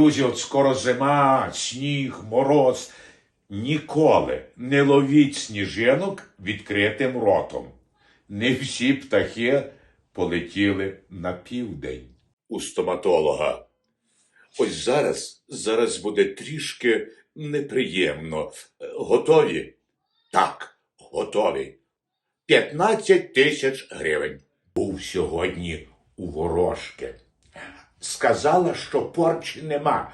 Друзі, от скоро зима, сніг, мороз. Ніколи не ловіть сніжинок відкритим ротом. Не всі птахи полетіли на південь. У стоматолога. Ось зараз, зараз буде трішки неприємно. Е, Готові? Так, готові. 15 тисяч гривень. Був сьогодні у ворожки. Сказала, що порчі нема.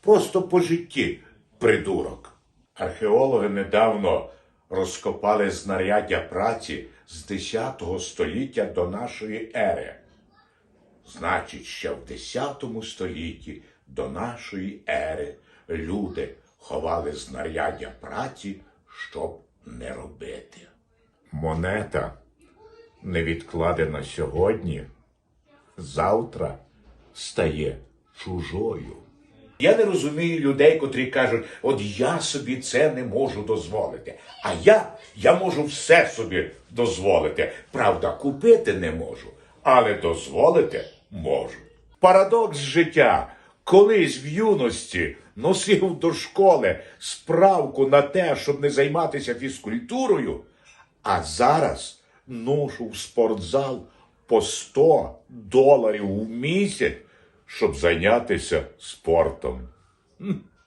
Просто по житті придурок. Археологи недавно розкопали знаряддя праці з 10 століття до нашої ери. Значить, ще в 10 столітті до нашої ери люди ховали знаряддя праці, щоб не робити. Монета не відкладена сьогодні, завтра стає чужою. Я не розумію людей, котрі кажуть, от я собі це не можу дозволити. А я, я можу все собі дозволити. Правда, купити не можу, але дозволити можу. Парадокс життя. Колись в юності носив до школи справку на те, щоб не займатися фізкультурою, а зараз ношу в спортзал по 100 доларів у місяць, щоб зайнятися спортом.